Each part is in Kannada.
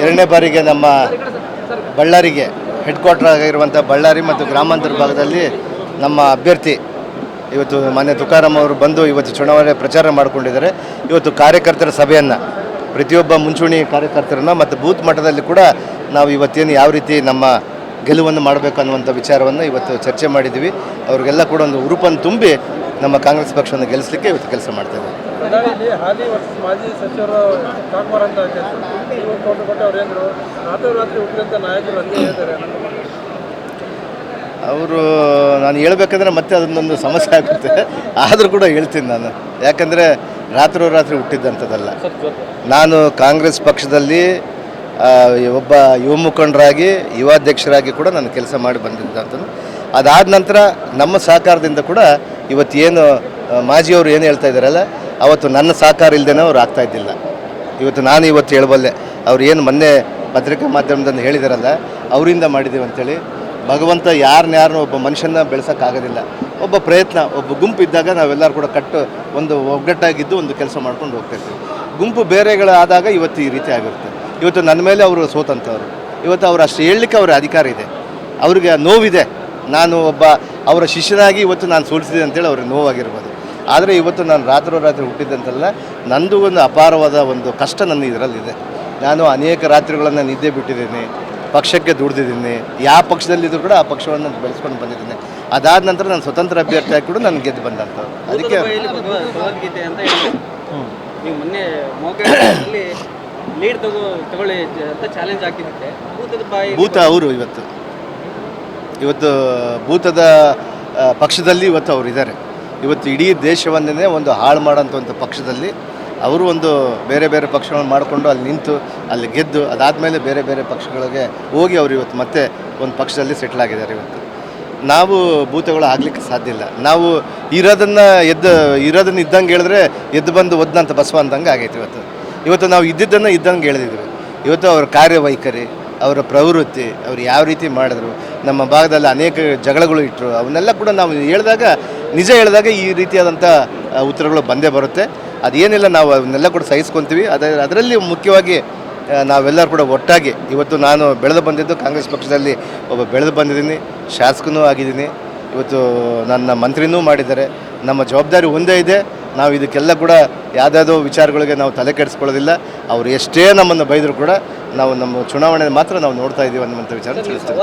ಎರಡನೇ ಬಾರಿಗೆ ನಮ್ಮ ಬಳ್ಳಾರಿಗೆ ಹೆಡ್ ಕ್ವಾರ್ಟರ್ ಆಗಿರುವಂಥ ಬಳ್ಳಾರಿ ಮತ್ತು ಗ್ರಾಮಾಂತರ ಭಾಗದಲ್ಲಿ ನಮ್ಮ ಅಭ್ಯರ್ಥಿ ಇವತ್ತು ಮಾನ್ಯ ತುಕಾರಾಮ್ ಅವರು ಬಂದು ಇವತ್ತು ಚುನಾವಣೆ ಪ್ರಚಾರ ಮಾಡಿಕೊಂಡಿದ್ದಾರೆ. ಇವತ್ತು ಕಾರ್ಯಕರ್ತರ ಸಭೆಯನ್ನು, ಪ್ರತಿಯೊಬ್ಬ ಮುಂಚೂಣಿ ಕಾರ್ಯಕರ್ತರನ್ನ ಮತ್ತು ಬೂತ್ ಮಟ್ಟದಲ್ಲಿ ಕೂಡ ನಾವು ಇವತ್ತೇನು ಯಾವ ರೀತಿ ನಮ್ಮ ಗೆಲುವನ್ನು ಮಾಡಬೇಕು ಅನ್ನುವಂಥ ವಿಚಾರವನ್ನು ಇವತ್ತು ಚರ್ಚೆ ಮಾಡಿದ್ದೀವಿ. ಅವ್ರಿಗೆಲ್ಲ ಕೂಡ ಒಂದು ಉರುಪನ್ನು ತುಂಬಿ ನಮ್ಮ ಕಾಂಗ್ರೆಸ್ ಪಕ್ಷವನ್ನು ಗೆಲ್ಲಿಸಲಿಕ್ಕೆ ಇವತ್ತು ಕೆಲಸ ಮಾಡ್ತಾ ಬಳ್ಳಾರಿಯಲ್ಲಿ ಹಾಲಿ ಮಾಜಿ ಸಚಿವರು ಕಾಕ್ವಾರ್ ಅಂತ ನೀವು ಕೋಟೆ ಕೊಟ್ಟೆ ಅವ್ರು ರಾತ್ರಿ ಹುಟ್ಟಿದಂಥ ನಾಯಕರು ಅಲ್ಲಿ ಹೇಳ್ತಾರೆ ಅವರು ನಾನು ಹೇಳ್ಬೇಕಂದ್ರೆ ಮತ್ತೆ ಅದನ್ನೊಂದು ಸಮಸ್ಯೆ ಆಗುತ್ತೆ. ಆದರೂ ಕೂಡ ಹೇಳ್ತೀನಿ ನಾನು. ಯಾಕಂದರೆ ರಾತ್ರೋರಾತ್ರಿ ಹುಟ್ಟಿದ್ದಂಥದ್ದಲ್ಲ ನಾನು ಕಾಂಗ್ರೆಸ್ ಪಕ್ಷದಲ್ಲಿ ಒಬ್ಬ ಯುವ ಮುಖಂಡರಾಗಿ ಯುವಾಧ್ಯಕ್ಷರಾಗಿ ಕೂಡ ನಾನು ಕೆಲಸ ಮಾಡಿ ಬಂದಿದ್ದಂಥದ್ದು. ಅದಾದ ನಂತರ ನಮ್ಮ ಸಹಕಾರದಿಂದ ಕೂಡ ಇವತ್ತು ಆ, ಮಾಜಿಯವರು ಏನು ಹೇಳ್ತಾ ಇದ್ದಾರಲ್ಲ ಅವತ್ತು ನನ್ನ ಸಹಕಾರ ಇಲ್ಲದೇ ಅವ್ರು ಆಗ್ತಾ ಇದ್ದಿಲ್ಲ. ಇವತ್ತು ನಾನು ಇವತ್ತು ಹೇಳಬಲ್ಲೆ, ಅವ್ರು ಏನು ಮೊನ್ನೆ ಪತ್ರಿಕಾ ಮಾಧ್ಯಮದಲ್ಲಿ ಹೇಳಿದಾರಲ್ಲ, ಅವರಿಂದ ಮಾಡಿದ್ದೀವಿ ಅಂಥೇಳಿ ಭಗವಂತ ಯಾರನ್ನ ಒಬ್ಬ ಮನುಷ್ಯನ ಬೆಳೆಸೋಕ್ಕಾಗೋದಿಲ್ಲ. ಒಬ್ಬ ಪ್ರಯತ್ನ, ಒಬ್ಬ ಗುಂಪು ಇದ್ದಾಗ ನಾವೆಲ್ಲರೂ ಕೂಡ ಕಟ್ಟು ಒಂದು ಒಗ್ಗಟ್ಟಾಗಿದ್ದು ಒಂದು ಕೆಲಸ ಮಾಡ್ಕೊಂಡು ಹೋಗ್ತಿರ್ತೀವಿ ಗುಂಪು ಬೇರೆಗಳಾದಾಗ ಇವತ್ತು ಈ ರೀತಿ ಆಗಿರುತ್ತೆ. ಇವತ್ತು ನನ್ನ ಮೇಲೆ ಅವರು ಸೋತಂಥವ್ರು. ಇವತ್ತು ಅವ್ರು ಅಷ್ಟು ಹೇಳಲಿಕ್ಕೆ ಅವರ ಅಧಿಕಾರ ಇದೆ. ಅವ್ರಿಗೆ ನೋವಿದೆ. ನಾನು ಒಬ್ಬ, ಅವರ ಶಿಷ್ಯನಾಗಿ ಇವತ್ತು ನಾನು ಸೋಲಿಸಿದೆ ಅಂತೇಳಿ ಅವ್ರಿಗೆ ನೋವಾಗಿರ್ಬೋದು. ಆದರೆ ಇವತ್ತು ನಾನು ರಾತ್ರೋ ರಾತ್ರಿ ಹುಟ್ಟಿದ್ದಂತಲ್ಲ ನಂದು ಒಂದು ಅಪಾರವಾದ ಒಂದು ಕಷ್ಟ ನನ್ನ ಇದರಲ್ಲಿದೆ. ನಾನು ಅನೇಕ ರಾತ್ರಿಗಳನ್ನು ನಿದ್ದೆ ಬಿಟ್ಟಿದ್ದೀನಿ ಪಕ್ಷಕ್ಕೆ ದುಡ್ದಿದ್ದೀನಿ ಯಾವ ಪಕ್ಷದಲ್ಲಿದ್ದರೂ ಕೂಡ ಆ ಪಕ್ಷವನ್ನು ಬೆಳೆಸ್ಕೊಂಡು ಬಂದಿದ್ದೀನಿ. ಅದಾದ ನಂತರ ನಾನು ಸ್ವತಂತ್ರ ಅಭ್ಯರ್ಥಿಯಾಗಿ ಕೂಡ ನಾನು ಗೆದ್ದು ಬಂದಂಥವ್ರು ಅದಕ್ಕೆ ಭಗವದ್ಗೀತೆ ಅಂತ ಹೇಳಿದ್ರು. ನೀವು ಮೊನ್ನೆ ಮೋಕೆಯಲ್ಲಿ ಲೀಡ್ ತಗೋ ತಗೊಳ್ಳಿ ಅಂತ ಚಾಲೆಂಜ್ ಹಾಕಿದ್ದಕ್ಕೆ ಭೂತದ ಬಾಯಿ ಭೂತ ಅವರು ಇವತ್ತು. ಇವತ್ತು ಭೂತದ ಪಕ್ಷದಲ್ಲಿ ಇವತ್ತು ಅವರು ಇದ್ದಾರೆ ಇವತ್ತು ಇಡೀ ದೇಶವನ್ನೇ ಒಂದು ಹಾಳು ಮಾಡೋಂಥ ಒಂದು ಪಕ್ಷದಲ್ಲಿ ಅವರು ಒಂದು ಬೇರೆ ಬೇರೆ ಪಕ್ಷಗಳನ್ನು ಮಾಡಿಕೊಂಡು ಅಲ್ಲಿ ನಿಂತು, ಅಲ್ಲಿ ಗೆದ್ದು ಅದಾದಮೇಲೆ ಬೇರೆ ಬೇರೆ ಪಕ್ಷಗಳಿಗೆ ಹೋಗಿ ಅವರು ಇವತ್ತು ಮತ್ತೆ ಒಂದು ಪಕ್ಷದಲ್ಲಿ ಸೆಟ್ಲ್ ಆಗಿದ್ದಾರೆ ಇವತ್ತು. ನಾವು ಭೂತಗಳು ಆಗಲಿಕ್ಕೆ ಸಾಧ್ಯ ಇಲ್ಲ. ನಾವು ಇರೋದನ್ನು ಎದ್ದು, ಇರೋದನ್ನು ಇದ್ದಂಗೆ ಹೇಳಿದ್ರೆ ಎದ್ದು ಬಂದು ಒದ್ದಂಥ ಬಸವ ಅಂದಂಗೆ ಆಗೈತೆ ಇವತ್ತು. ಇವತ್ತು ನಾವು ಇದ್ದಿದ್ದನ್ನು ಇದ್ದಂಗೆ ಹೇಳಿದ್ವಿ. ಇವತ್ತು ಅವರ ಕಾರ್ಯವೈಖರಿ ಅವರ ಪ್ರವೃತ್ತಿ, ಅವರು ಯಾವ ರೀತಿ ಮಾಡಿದ್ರು, ನಮ್ಮ ಭಾಗದಲ್ಲಿ ಅನೇಕ ಜಗಳಗಳು ಇಟ್ಟರು ಅವನ್ನೆಲ್ಲ ಕೂಡ ನಾವು ಹೇಳಿದಾಗ, ನಿಜ ಹೇಳಿದಾಗ ಈ ರೀತಿಯಾದಂಥ ಉತ್ತರಗಳು ಬಂದೇ ಬರುತ್ತೆ. ಅದೇನಿಲ್ಲ, ನಾವು ಅವನ್ನೆಲ್ಲ ಕೂಡ ಸಹಿಸ್ಕೊತೀವಿ. ಅದೇ, ಅದರಲ್ಲಿ ಮುಖ್ಯವಾಗಿ ನಾವೆಲ್ಲರೂ ಕೂಡ ಒಟ್ಟಾಗಿ, ಇವತ್ತು ನಾನು ಬೆಳೆದು ಬಂದಿದ್ದು ಕಾಂಗ್ರೆಸ್ ಪಕ್ಷದಲ್ಲಿ ಒಬ್ಬ ಬೆಳೆದು ಬಂದಿದ್ದೀನಿ, ಶಾಸಕನೂ ಆಗಿದ್ದೀನಿ. ಇವತ್ತು ನನ್ನ ಮಂತ್ರಿನೂ ಮಾಡಿದ್ದಾರೆ. ನಮ್ಮ ಜವಾಬ್ದಾರಿ ಒಂದೇ ಇದೆ. ನಾವು ಇದಕ್ಕೆಲ್ಲ ಕೂಡ ಯಾವುದಾದ್ರೂ ವಿಚಾರಗಳಿಗೆ ನಾವು ತಲೆ ಕೆಡಿಸ್ಕೊಳ್ಳೋದಿಲ್ಲ. ಅವರು ಎಷ್ಟೇ ನಮ್ಮನ್ನು ಬೈದರೂ ಕೂಡ ನಾವು ನಮ್ಮ ಚುನಾವಣೆ ಮಾತ್ರ ನಾವು ನೋಡ್ತಾ ಇದ್ದೀವಿ ಅನ್ನುವಂಥ ವಿಚಾರ ತಿಳಿಸ್ತೀವಿ.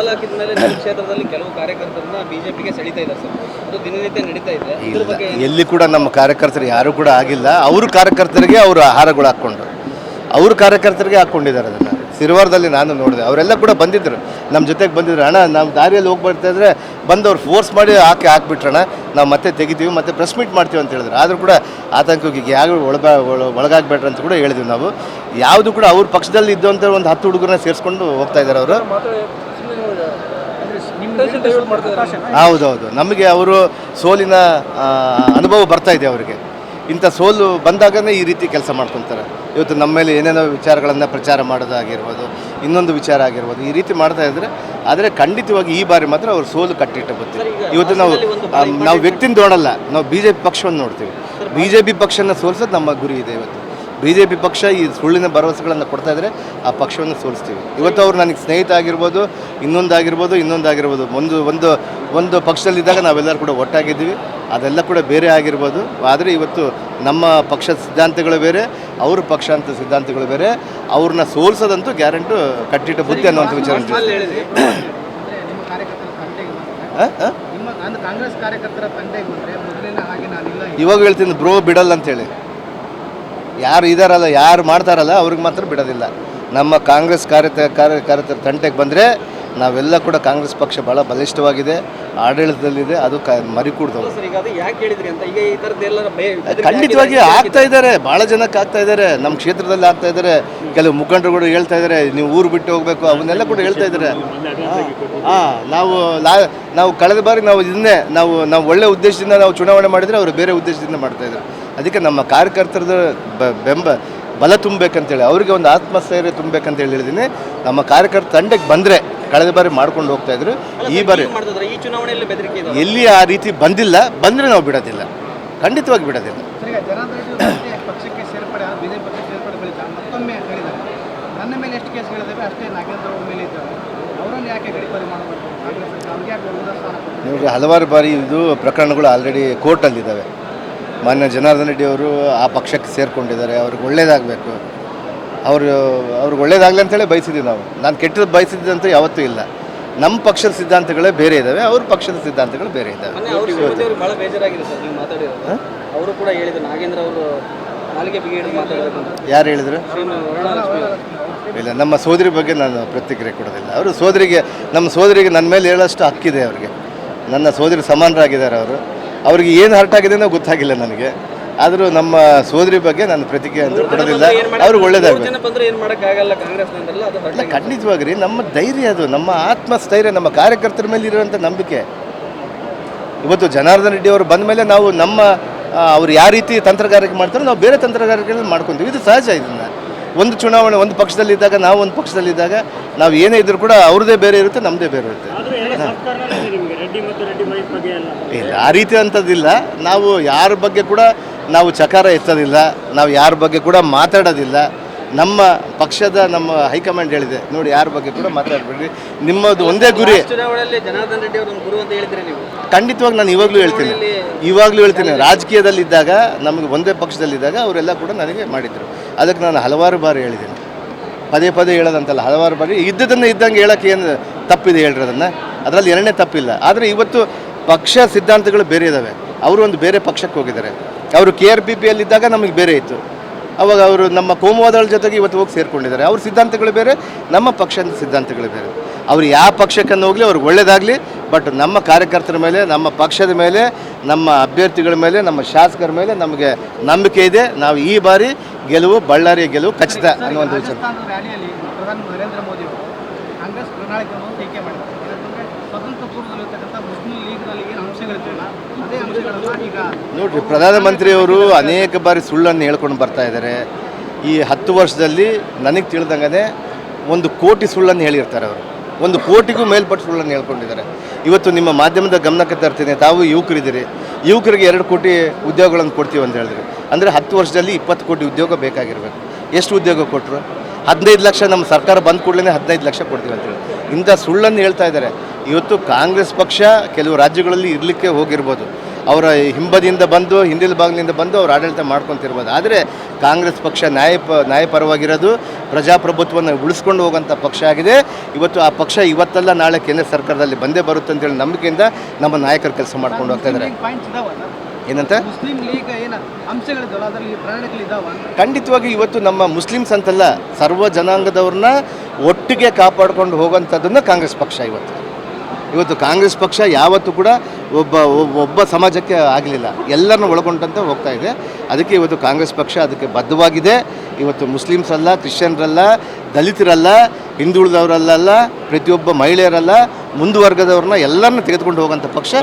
ಎಲ್ಲಿ ಕೂಡ ನಮ್ಮ ಕಾರ್ಯಕರ್ತರು ಯಾರೂ ಕೂಡ ಆಗಿಲ್ಲ. ಅವ್ರ ಕಾರ್ಯಕರ್ತರಿಗೆ ಅವರು ಆಹಾರಗಳು ಹಾಕ್ಕೊಂಡು ಅವ್ರ ಕಾರ್ಯಕರ್ತರಿಗೆ ಹಾಕ್ಕೊಂಡಿದ್ದಾರೆ ಅದನ್ನು. ಸಿರುವಾರದಲ್ಲಿ ನಾನು ನೋಡಿದೆ. ಅವರೆಲ್ಲ ಕೂಡ ಬಂದಿದ್ದರು ನಮ್ಮ ಜೊತೆಗೆ ಬಂದಿದ್ರು. ಅಣ್ಣ, ನಾವು ದಾರಿಯಲ್ಲಿ ಹೋಗಿ ಬರ್ತಾ ಇದ್ರೆ ಬಂದವ್ರು ಫೋರ್ಸ್ ಮಾಡಿ ಹಾಕಿ ಹಾಕ್ಬಿಟ್ರಣ ನಾವು ಮತ್ತೆ ತೆಗಿತೀವಿ, ಮತ್ತೆ ಪ್ರೆಸ್ ಮೀಟ್ ಮಾಡ್ತೀವಿ ಅಂತ ಹೇಳಿದ್ರು. ಆದರೂ ಕೂಡ ಆತಂಕಕ್ಕೆ ಯಾವ ಒಳಗ ಒಳಗಾಗಬೇಡ್ರಿ ಅಂತ ಕೂಡ ಹೇಳಿದ್ವಿ ನಾವು. ಯಾವುದು ಕೂಡ ಅವ್ರ ಪಕ್ಷದಲ್ಲಿ ಇದ್ದಂಥ ಒಂದು ಹತ್ತು ಹುಡುಗರನ್ನ ಸೇರಿಸ್ಕೊಂಡು ಹೋಗ್ತಾ ಇದ್ದಾರೆ ಅವರು. ಹೌದೌದು. ನಮಗೆ ಅವರು ಸೋಲಿನ ಅನುಭವ ಬರ್ತಾ ಇದೆ ಅವರಿಗೆ. ಇಂಥ ಸೋಲು ಬಂದಾಗನೇ ಈ ರೀತಿ ಕೆಲಸ ಮಾಡ್ಕೊತಾರೆ. ಇವತ್ತು ನಮ್ಮ ಮೇಲೆ ಏನೇನೋ ವಿಚಾರಗಳನ್ನು ಪ್ರಚಾರ ಮಾಡೋದಾಗಿರ್ಬೋದು ಇನ್ನೊಂದು ವಿಚಾರ ಆಗಿರ್ಬೋದು ಈ ರೀತಿ ಮಾಡ್ತಾ ಇದ್ದರೆ ಆದರೆ ಖಂಡಿತವಾಗಿ ಈ ಬಾರಿ ಮಾತ್ರ ಅವ್ರು ಸೋಲು ಕಟ್ಟಿಟ್ಟು ಬರ್ತೀವಿ ಇವತ್ತು ನಾವು ನಾವು ವ್ಯಕ್ತಿನ ನೋಡಲ್ಲ ನಾವು ಬಿ ಜೆ ಪಿ ಪಕ್ಷವನ್ನು ನೋಡ್ತೀವಿ. ಬಿ ಜೆ ಪಿ ಪಕ್ಷನ ಸೋಲಿಸೋದು ನಮ್ಮ ಗುರಿ ಇದೆ ಇವತ್ತು. ಬಿ ಜೆ ಪಿ ಪಕ್ಷ ಈ ಸುಳ್ಳಿನ ಭರವಸೆಗಳನ್ನು ಕೊಡ್ತಾ ಇದ್ದರೆ ಆ ಪಕ್ಷವನ್ನು ಸೋಲಿಸ್ತೀವಿ. ಇವತ್ತು ಅವ್ರು ನನಗೆ ಸ್ನೇಹಿತ ಆಗಿರ್ಬೋದು ಇನ್ನೊಂದಾಗಿರ್ಬೋದು ಇನ್ನೊಂದಾಗಿರ್ಬೋದು. ಒಂದು ಒಂದು ಒಂದು ಪಕ್ಷದಲ್ಲಿದ್ದಾಗ ನಾವೆಲ್ಲರೂ ಕೂಡ ಒಟ್ಟಾಗಿದ್ದೀವಿ. ಅದೆಲ್ಲ ಕೂಡ ಬೇರೆ ಆಗಿರ್ಬೋದು. ಆದರೆ ಇವತ್ತು ನಮ್ಮ ಪಕ್ಷದ ಸಿದ್ಧಾಂತಗಳು ಬೇರೆ ಅವ್ರ ಪಕ್ಷ ಅಂತ ಸಿದ್ಧಾಂತಗಳು ಬೇರೆ. ಅವ್ರನ್ನ ಸೋಲ್ಸೋದಂತೂ ಗ್ಯಾರಂಟು ಕಟ್ಟಿಟ್ಟ ಬುದ್ಧಿ ಅನ್ನುವಂಥ ವಿಚಾರ ಇವಾಗ ಹೇಳ್ತೀನಿ ಬ್ರೋ ಬಿಡಲ್ಲ ಅಂತೇಳಿ ಯಾರು ಇದಾರಲ್ಲ ಯಾರು ಮಾಡ್ತಾರಲ್ಲ ಅವ್ರಿಗೆ ಮಾತ್ರ ಬಿಡೋದಿಲ್ಲ. ನಮ್ಮ ಕಾಂಗ್ರೆಸ್ ಕಾರ್ಯ ಕಾರ್ಯಕರ್ತರ ತಂಟೆಗೆ ಬಂದರೆ ನಾವೆಲ್ಲ ಕೂಡ ಕಾಂಗ್ರೆಸ್ ಪಕ್ಷ ಭಾಳ ಬಲಿಷ್ಠವಾಗಿದೆ ಆಡಳಿತದಲ್ಲಿದೆ ಅದು ಕ ಮರಿ ಕೂಡ್ದವು ಸರ್ ಈಗ ಯಾಕೆ ಹೇಳಿದ್ರಿ ಅಂತ? ಈಗ ಈ ಥರದ್ದು ಎಲ್ಲರ ಖಂಡಿತವಾಗಿ ಆಗ್ತಾ ಇದ್ದಾರೆ ಭಾಳ ಜನಕ್ಕೆ ಆಗ್ತಾ ಇದ್ದಾರೆ ನಮ್ಮ ಕ್ಷೇತ್ರದಲ್ಲಿ ಆಗ್ತಾ ಇದ್ದಾರೆ ಕೆಲವು ಮುಖಂಡರುಗಳು ಹೇಳ್ತಾ ಇದ್ದಾರೆ ನೀವು ಊರು ಬಿಟ್ಟು ಹೋಗಬೇಕು ಅವನ್ನೆಲ್ಲ ಕೂಡ ಹೇಳ್ತಾ ಇದ್ದಾರೆ ಹಾಂ ನಾವು ಲಾ ನಾವು ಕಳೆದ ಬಾರಿ ನಾವು ಇದನ್ನೇ ನಾವು ನಾವು ಒಳ್ಳೆ ಉದ್ದೇಶದಿಂದ ನಾವು ಚುನಾವಣೆ ಮಾಡಿದರೆ ಅವರು ಬೇರೆ ಉದ್ದೇಶದಿಂದ ಮಾಡ್ತಾ ಇದ್ದಾರೆ ಅದಕ್ಕೆ ನಮ್ಮ ಕಾರ್ಯಕರ್ತರದ ಬೆಂಬ ಬಲ ತುಂಬಬೇಕಂತೇಳಿ ಅವರಿಗೆ ಒಂದು ಆತ್ಮಸ್ಥೈರ್ಯ ತುಂಬಬೇಕಂತ ಹೇಳಿದ್ದೀನಿ. ನಮ್ಮ ಕಾರ್ಯಕರ್ತ ತಂಡಕ್ಕೆ ಬಂದರೆ ಕಳೆದ ಬಾರಿ ಮಾಡ್ಕೊಂಡು ಹೋಗ್ತಾ ಇದ್ರು. ಈ ಬಾರಿ ಏನ್ ಮಾಡ್ತಿದ್ದಾರೆ ಈ ಚುನಾವಣೆಯಲ್ಲಿ ಬೆದರಿಕೆ ಇದೆ ಎಲ್ಲಿ ಆ ರೀತಿ ಬಂದಿಲ್ಲ ಬಂದರೆ ನಾವು ಬಿಡೋದಿಲ್ಲ. ಖಂಡಿತವಾಗಿ ಬಿಡೋದಿಲ್ಲ. ಸರಿ ಜನಾರ್ದನ್ ರೆಡ್ಡಿ ಪಕ್ಷಕ್ಕೆ ಸೇರ್ಪಡೆ ಬಿಜೆಪಿ ಪಕ್ಷಕ್ಕೆ ಸೇರ್ಪಡೆ ಬಳಿಕ ಮತ್ತೊಮ್ಮೆ ಹೇಳಿದ್ದಾರೆ. ನನ್ನ ಮೇಲೆ ಮೇಲೆ ಎಷ್ಟು ಕೇಸ್ಗಳಿದ್ದಾವೆ ಅಷ್ಟೇ ನಾಗೇಂದ್ರ ಅವ್ರ ಮೇಲೆ ಇದ್ದಾವೆ ಅವರನ್ನು ಯಾಕೆ ಗಡಿಪಾರಿ ಮಾಡಬೇಕು ಕಾಂಗ್ರೆಸ್ ಅವ್ರಿಗೆ ಯಾಕೆ ಒಂದು ಸ್ಥಾನ ಕೊಡ್ತಾರೆ? ಹಲವಾರು ಬಾರಿ ಇದು ಪ್ರಕರಣಗಳು ಆಲ್ರೆಡಿ ಕೋರ್ಟಲ್ಲಿದ್ದಾವೆ ಮಾನ್ಯ ಜನಾರ್ದನ್ ರೆಡ್ಡಿ ಅವರು ಆ ಪಕ್ಷಕ್ಕೆ ಸೇರಿಕೊಂಡಿದ್ದಾರೆ. ಅವ್ರಿಗೆ ಒಳ್ಳೇದಾಗಬೇಕು. ಅವರು ಅವ್ರಿಗೆ ಒಳ್ಳೇದಾಗಲಿ ಅಂತೇಳಿ ಬಯಸಿದ್ದೀವಿ ನಾವು. ನಾನು ಕೆಟ್ಟದ್ದು ಬಯಸಿದ್ದಂತೂ ಯಾವತ್ತೂ ಇಲ್ಲ. ನಮ್ಮ ಪಕ್ಷದ ಸಿದ್ಧಾಂತಗಳೇ ಬೇರೆ ಇದ್ದಾವೆ ಅವ್ರ ಪಕ್ಷದ ಸಿದ್ಧಾಂತಗಳು ಬೇರೆ ಇದ್ದಾವೆ ಮೊನ್ನೆ ಅವರು ಶ್ರೀಮತಿ ಅವರು ಭಾಳ ಬೇಜಾರಾಗಿದೆ ಸರ್ ನೀವು ಮಾತಾಡಿರೋದು. ಅವರು ಕೂಡ ಹೇಳಿದ್ರು ನಾಗೇಂದ್ರ ಅವರು ಯಾರು ಹೇಳಿದ್ರು. ಇಲ್ಲ ನಮ್ಮ ಸೋದರಿ ಬಗ್ಗೆ ನಾನು ಪ್ರತಿಕ್ರಿಯೆ ಕೊಡೋದಿಲ್ಲ. ಅವರು ಸೋದರಿಗೆ ನಮ್ಮ ಸೋದರಿಗೆ ನನ್ನ ಮೇಲೆ ಹೇಳೋಷ್ಟು ಹಕ್ಕಿದೆ ಅವ್ರಿಗೆ. ನನ್ನ ಸೋದರಿ ಸಮಾನರಾಗಿದ್ದಾರೆ ಅವರು. ಅವ್ರಿಗೆ ಏನು ಹರ್ಟ್ ಆಗಿದೆ ಅನ್ನೋ ಗೊತ್ತಾಗಿಲ್ಲ ನನಗೆ. ಆದರೂ ನಮ್ಮ ಸೋದರಿ ಬಗ್ಗೆ ನಾನು ಪ್ರತಿಕ್ರಿಯೆ ಅಂತ ಕೊಡೋದಿಲ್ಲ. ಅವ್ರಿಗೆ ಇಲ್ಲ ಖಂಡಿತವಾಗಿ ರೀ ನಮ್ಮ ಧೈರ್ಯ ಅದು. ನಮ್ಮ ಆತ್ಮಸ್ಥೈರ್ಯ ನಮ್ಮ ಕಾರ್ಯಕರ್ತರ ಮೇಲೆ ಇರುವಂಥ ನಂಬಿಕೆ. ಇವತ್ತು ಜನಾರ್ದನ್ ರೆಡ್ಡಿ ಅವರು ಬಂದ ಮೇಲೆ ನಾವು ನಮ್ಮ ಅವ್ರು ಯಾವ ರೀತಿ ತಂತ್ರಗಾರಿಕೆ ಮಾಡ್ತಾರೋ ನಾವು ಬೇರೆ ತಂತ್ರಗಾರಿಕೆಗಳನ್ನ ಮಾಡ್ಕೊತೀವಿ. ಇದು ಸಹಜ ಇದನ್ನು. ಒಂದು ಚುನಾವಣೆ ಒಂದು ಪಕ್ಷದಲ್ಲಿದ್ದಾಗ ನಾವು ಒಂದು ಪಕ್ಷದಲ್ಲಿದ್ದಾಗ ನಾವು ಏನೇ ಇದ್ರೂ ಕೂಡ ಅವ್ರದ್ದೇ ಬೇರೆ ಇರುತ್ತೆ ನಮ್ಮದೇ ಬೇರೆ ಇರುತ್ತೆ. ಇಲ್ಲ ಆ ರೀತಿ ಅಂಥದ್ದಿಲ್ಲ. ನಾವು ಯಾರ ಬಗ್ಗೆ ಕೂಡ ನಾವು ಚಕಾರ ಎತ್ತೋದಿಲ್ಲ ನಾವು ಯಾರ ಬಗ್ಗೆ ಕೂಡ ಮಾತಾಡೋದಿಲ್ಲ. ನಮ್ಮ ಪಕ್ಷದ ನಮ್ಮ ಹೈಕಮಾಂಡ್ ಹೇಳಿದೆ ನೋಡಿ ಯಾರ ಬಗ್ಗೆ ಕೂಡ ಮಾತಾಡಬೇಡಿ. ನಿಮ್ಮದು ಒಂದೇ ಗುರಿ. ಚುನಾವಣೆಯಲ್ಲಿ ಜನಾರ್ದನ್ ರೆಡ್ಡಿ ಅವರು ಗುರು ಅಂತ ಹೇಳಿದ್ರಿ ನೀವು. ಖಂಡಿತವಾಗಿ ನಾನು ಇವಾಗಲೂ ಹೇಳ್ತೀನಿ. ಇವಾಗಲೂ ಹೇಳ್ತೀನಿ, ರಾಜಕೀಯದಲ್ಲಿದ್ದಾಗ, ನಮಗೆ ಒಂದೇ ಪಕ್ಷದಲ್ಲಿದ್ದಾಗ ಅವರೆಲ್ಲ ಕೂಡ ನನಗೆ ಮಾಡಿದರು. ಅದಕ್ಕೆ ನಾನು ಹಲವಾರು ಬಾರಿ ಹೇಳಿದ್ದೀನಿ. ಪದೇ ಪದೇ ಹೇಳೋದಂತಲ್ಲ, ಹಲವಾರು ಬಾರಿ. ಇದ್ದದನ್ನು ಇದ್ದಂಗೆ ಹೇಳೋಕ್ಕೆ ಏನು ತಪ್ಪಿದೆ ಹೇಳ್ರಿ ಅದನ್ನು ಅದರಲ್ಲಿ ಎರಡನೇ ತಪ್ಪಿಲ್ಲ. ಆದರೆ ಇವತ್ತು ಪಕ್ಷ ಸಿದ್ಧಾಂತಗಳು ಬೇರೆ ಇದ್ದಾವೆ ಅವರು ಒಂದು ಬೇರೆ ಪಕ್ಷಕ್ಕೆ ಹೋಗಿದ್ದಾರೆ. ಅವರು ಕೆ ಆರ್ ಪಿ ಪಿಯಲ್ಲಿದ್ದಾಗ ನಮಗೆ ಬೇರೆ ಇತ್ತು. ಅವಾಗ ಅವರು ನಮ್ಮ ಕೋಮುವಾದಗಳ ಜೊತೆಗೆ ಇವತ್ತು ಹೋಗಿ ಸೇರಿಕೊಂಡಿದ್ದಾರೆ. ಅವ್ರ ಸಿದ್ಧಾಂತಗಳು ಬೇರೆ, ನಮ್ಮ ಪಕ್ಷದ ಸಿದ್ಧಾಂತಗಳು ಬೇರೆ. ಅವ್ರು ಯಾವ ಪಕ್ಷಕ್ಕನ್ನು ಹೋಗಲಿ ಅವ್ರಿಗೆ ಒಳ್ಳೇದಾಗಲಿ ಬಟ್ ನಮ್ಮ ಕಾರ್ಯಕರ್ತರ ಮೇಲೆ ನಮ್ಮ ಪಕ್ಷದ ಮೇಲೆ ನಮ್ಮ ಅಭ್ಯರ್ಥಿಗಳ ಮೇಲೆ ನಮ್ಮ ಶಾಸಕರ ಮೇಲೆ ನಮಗೆ ನಂಬಿಕೆ ಇದೆ. ನಾವು ಈ ಬಾರಿ ಗೆಲುವು ಬಳ್ಳಾರಿಯ ಗೆಲುವು ಖಚಿತ ಅನ್ನುವಂಥ ವಿಚಾರ. ನೋಡಿರಿ ಪ್ರಧಾನಮಂತ್ರಿಯವರು ಅನೇಕ ಬಾರಿ ಸುಳ್ಳನ್ನು ಹೇಳ್ಕೊಂಡು ಬರ್ತಾ ಇದ್ದಾರೆ. ಈ ಹತ್ತು ವರ್ಷದಲ್ಲಿ ನನಗೆ ತಿಳಿದಂಗೆ ಒಂದು ಕೋಟಿ ಸುಳ್ಳನ್ನು ಹೇಳಿರ್ತಾರೆ ಅವರು. ಒಂದು ಕೋಟಿಗೂ ಮೇಲ್ಪಟ್ಟು ಸುಳ್ಳನ್ನು ಹೇಳ್ಕೊಂಡಿದ್ದಾರೆ. ಇವತ್ತು ನಿಮ್ಮ ಮಾಧ್ಯಮದ ಗಮನಕ್ಕೆ ತರ್ತೀನಿ, ತಾವು ಯುವಕರಿದ್ದೀರಿ. ಯುವಕರಿಗೆ ಎರಡು ಕೋಟಿ ಉದ್ಯೋಗಗಳನ್ನು ಕೊಡ್ತೀವಿ ಅಂತ ಹೇಳಿದ್ರಿ. ಅಂದರೆ ಹತ್ತು ವರ್ಷದಲ್ಲಿ ಇಪ್ಪತ್ತು ಕೋಟಿ ಉದ್ಯೋಗ ಬೇಕಾಗಿರಬೇಕು. ಎಷ್ಟು ಉದ್ಯೋಗ ಕೊಟ್ಟರು ಹದಿನೈದು ಲಕ್ಷ ನಮ್ಮ ಸರ್ಕಾರ ಬಂದ ಕೂಡಲೇ ಹದಿನೈದು ಲಕ್ಷ ಕೊಡ್ತೀವಿ ಅಂತೇಳಿ ಇಂಥ ಸುಳ್ಳನ್ನು ಹೇಳ್ತಾ ಇದ್ದಾರೆ. ಇವತ್ತು ಕಾಂಗ್ರೆಸ್ ಪಕ್ಷ ಕೆಲವು ರಾಜ್ಯಗಳಲ್ಲಿ ಇರಲಿಕ್ಕೆ ಹೋಗಿರ್ಬೋದು. ಅವರ ಹಿಂಬದಿಯಿಂದ ಬಂದು ಹಿಂದಿಲ್ ಬಾಗಿಲಿಂದ ಬಂದು ಅವ್ರು ಆಡಳಿತ ಮಾಡ್ಕೊತಿರ್ಬೋದು. ಆದರೆ ಕಾಂಗ್ರೆಸ್ ಪಕ್ಷ ನ್ಯಾಯ ನ್ಯಾಯಪರವಾಗಿರೋದು ಪ್ರಜಾಪ್ರಭುತ್ವವನ್ನು ಉಳಿಸ್ಕೊಂಡು ಹೋಗೋಂಥ ಪಕ್ಷ ಆಗಿದೆ. ಇವತ್ತು ಆ ಪಕ್ಷ ಇವತ್ತಲ್ಲ ನಾಳೆ ಕೇಂದ್ರ ಸರ್ಕಾರದಲ್ಲಿ ಬಂದೇ ಬರುತ್ತೆ ಅಂತೇಳಿ ನಂಬಿಕೆಯಿಂದ ನಮ್ಮ ನಾಯಕರು ಕೆಲಸ ಮಾಡ್ಕೊಂಡು ಹೋಗ್ತಾ ಇದ್ದಾರೆ. ಏನಂತ? ಖಂಡಿತವಾಗಿ ಇವತ್ತು ನಮ್ಮ ಮುಸ್ಲಿಮ್ಸ್ ಅಂತಲ್ಲ ಸರ್ವ ಜನಾಂಗದವ್ರನ್ನ ಒಟ್ಟಿಗೆ ಕಾಪಾಡ್ಕೊಂಡು ಹೋಗೋಂಥದ್ದನ್ನು ಕಾಂಗ್ರೆಸ್ ಪಕ್ಷ ಇವತ್ತು. ಇವತ್ತು ಕಾಂಗ್ರೆಸ್ ಪಕ್ಷ ಯಾವತ್ತೂ ಕೂಡ ಒಬ್ಬ ಒಬ್ಬ- ಒಬ್ಬ ಸಮಾಜಕ್ಕೆ ಆಗಲಿಲ್ಲ. ಎಲ್ಲರನ್ನು ಒಳಗೊಂಡಂತೆ ಹೋಗ್ತಾ ಇದೆ. ಅದಕ್ಕೆ ಇವತ್ತು ಕಾಂಗ್ರೆಸ್ ಪಕ್ಷ ಅದಕ್ಕೆ ಬದ್ಧವಾಗಿದೆ. ಇವತ್ತು ಮುಸ್ಲಿಮ್ಸ್ ಅಲ್ಲ ಕ್ರಿಶ್ಚಿಯನ್ರಲ್ಲ ದಲಿತರಲ್ಲ ಹಿಂದುಳಿದವರಲ್ಲ ಪ್ರತಿಯೊಬ್ಬ ಮಹಿಳೆಯರಲ್ಲ ಮುಂದುವರ್ಗದವ್ರನ್ನ ಎಲ್ಲರನ್ನ ತೆಗೆದುಕೊಂಡು ಹೋಗುವಂಥ ಪಕ್ಷ